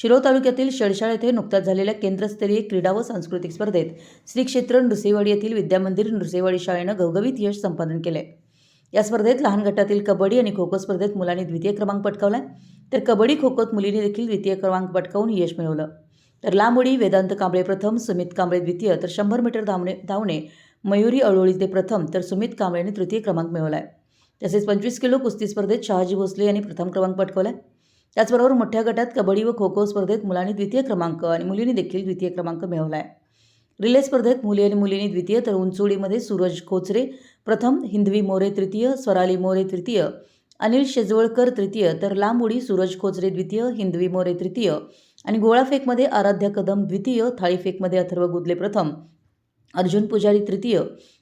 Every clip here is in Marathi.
शिरोळ तालुक्यातील शेळशाळ येथे नुकत्याच झालेल्या केंद्रस्तरीय क्रीडा व सांस्कृतिक स्पर्धेत श्री क्षेत्र नृसिंहवाडी येथील विद्यामंदिर नृसिंहवाडी शाळेनं घवघवीत यश संपादन केले या स्पर्धेत लहान गटातील कबड्डी आणि खो खो स्पर्धेत मुलांनी द्वितीय क्रमांक पटकावला तर कबड्डी खो खोत मुलींनी देखील द्वितीय क्रमांक पटकावून यश मिळवलं. तर लांब उडी वेदांत कांबळे प्रथम सुमित कांबळे द्वितीय तर शंभर मीटर धावणे धावणे मयुरी अळोळी ते प्रथम तर सुमित कांबळेने तृतीय क्रमांक मिळवला आहे तसेच पंचवीस किलो कुस्ती स्पर्धेत शहाजी भोसले यांनी प्रथम क्रमांक पटकावला त्याचबरोबर मोठ्या गटात कबड्डी व खो खो स्पर्धेत मुलांनी द्वितीय क्रमांक आणि मुलींनी देखील द्वितीय क्रमांक मिळवला आहे रिले स्पर्धेत मुली आणि मुलींनी द्वितीय तर उंचवडीमध्ये सूरज खोचरे प्रथम हिंदवी मोरे तृतीय स्वराली मोरे तृतीय अनिल शेजवळकर तृतीय तर लांब उडी सूरज खोचरे द्वितीय हिंदवी मोरे तृतीय आणि गोळाफेकमध्ये आराध्य कदम द्वितीय थाळीफेकमध्ये अथर्व गुदले प्रथम अर्जुन पुजारी तृतीय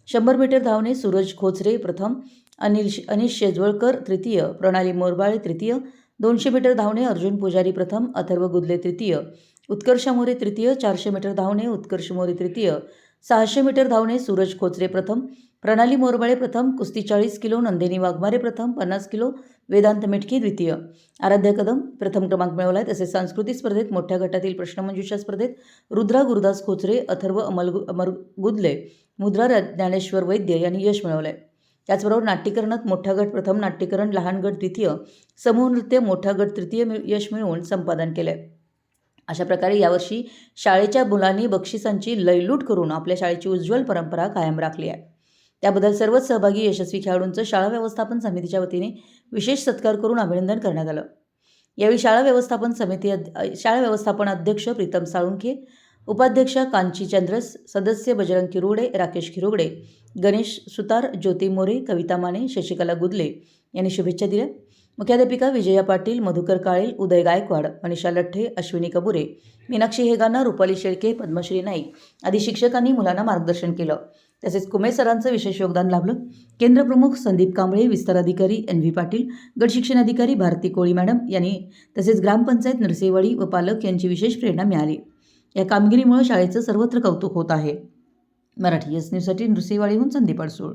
शंभर मीटर धावणे सूरज खोचरे प्रथम अनिल अनिश शेजवळकर तृतीय प्रणाली मोरबाळे तृतीय दोनशे मीटर धावणे अर्जुन पुजारी प्रथम अथर्व गुदले तृतीय उत्कर्ष मोरे तृतीय चारशे मीटर धावणे उत्कर्ष मोरे तृतीय सहाशे मीटर धावणे सूरज खोचरे प्रथम प्रणाली मोरबळे प्रथम कुस्ती चाळीस किलो नंदिनी वाघमारे प्रथम पन्नास किलो वेदांत मेटकी द्वितीय. आराध्य कदम प्रथम क्रमांक मिळवला आहे तसेच सांस्कृतिक स्पर्धेत मोठ्या गटातील प्रश्नमंजुषा स्पर्धेत रुद्रा गुरुदास खोचरे अथर्व अमल अमर गुदले मुद्रा ज्ञानेश्वर वैद्य यांनी यश मिळवलं आहे त्याचबरोबर नाट्यकरणात मोठा गट प्रथम नाट्यकरण लहान गट द्वितीय समूह नृत्य मोठा गट तृतीय यश मिळवून संपादन केलं आहे अशा प्रकारे यावर्षी शाळेच्या मुलांनी बक्षिसांची लयलूट करून आपल्या शाळेची उज्ज्वल परंपरा कायम राखली आहे. त्याबद्दल सर्वच सहभागी यशस्वी खेळाडूंचं शाळा व्यवस्थापन समितीच्या वतीने विशेष सत्कार करून अभिनंदन करण्यात आलं. यावेळी शाळा व्यवस्थापन समिती शाळा व्यवस्थापन अध्यक्ष प्रीतम साळुंखे उपाध्यक्ष कांची चंद्रस सदस्य बजरंग किरुगडे राकेश किरुगडे गणेश सुतार ज्योती मोरे कविता माने शशिकला गुदले यांनी शुभेच्छा दिल्या. मुख्याध्यापिका विजया पाटील मधुकर काळेल उदय गायकवाड मनीषा लठ्ठे अश्विनी कबुरे मीनाक्षी हेगाना रुपाली शेळके पद्मश्री नाईक आदी शिक्षकांनी मुलांना मार्गदर्शन केलं. तसेच कुमे सरांचं विशेष योगदान लाभलं. केंद्रप्रमुख संदीप कांबळे विस्तार अधिकारी एन व्ही पाटील गट शिक्षण अधिकारी भारती कोळी मॅडम यांनी तसेच ग्रामपंचायत नरसेवाडी व पालक यांची विशेष प्रेरणा मिळाली. या कामगिरीमुळे शाळेचं सर्वत्र कौतुक होत आहे. मराठी एस न्यूजसाठी नृसिंहवाडीहून संदीप अडसूळ.